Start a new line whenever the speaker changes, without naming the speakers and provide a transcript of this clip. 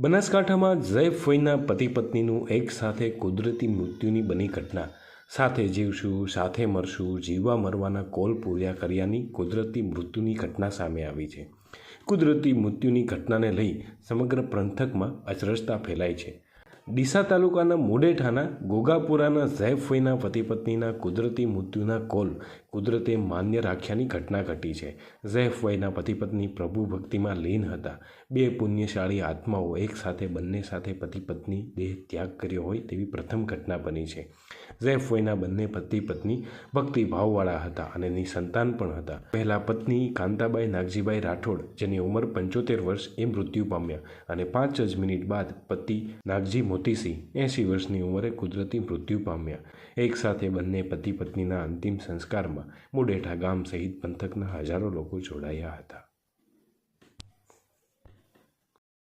બનાસકાંઠામાં જય ફોઈના પતિ પત્નીનું એક સાથે કુદરતી મૃત્યુની બની ઘટના. સાથે જીવશું, સાથે મરશું, જીવવા મરવાના કોલ પૂર્યા કર્યાની કુદરતી મૃત્યુની ઘટના સામે આવી છે. કુદરતી મૃત્યુની ઘટનાને લઈ સમગ્ર પંથકમાં અચરજતા ફેલાઈ છે. ડીસા તાલુકાના મુડેઠાના ગોગાપુરાના ઝૈફ ફોઈના પતિ પત્નીના કુદરતી મૃત્યુના કોલ કુદરતે માન્ય રાખ્યાની ઘટના ઘટી છે. ઝૈફ ફોઈના પતિ પત્ની પ્રભુ ભક્તિમાં લીન હતા. બે પુણ્યશાળી આત્માઓ એક સાથે બંને સાથે પતિ પત્ની દેહ ત્યાગ કર્યો હોય તેવી પ્રથમ ઘટના બની છે. ઝૈફ ફોઈના બંને પતિ પત્ની ભક્તિભાવવાળા હતા અને નિસંતાન પણ હતા. પહેલા પત્ની કાંતાબાઈ નાગજીભાઈ રાઠોડ, જેની ઉંમર પંચોતેર વર્ષ, એ મૃત્યુ પામ્યા અને પાંચ જ મિનિટ બાદ પતિ નાગજી મોતીસિંહ એંશી વર્ષની ઉંમરે કુદરતી મૃત્યુ પામ્યા. એક સાથે બંને પતિ પત્નીના અંતિમ સંસ્કારમાં મુડેઠા ગામ સહિત પંથકના હજારો લોકો જોડાયા હતા.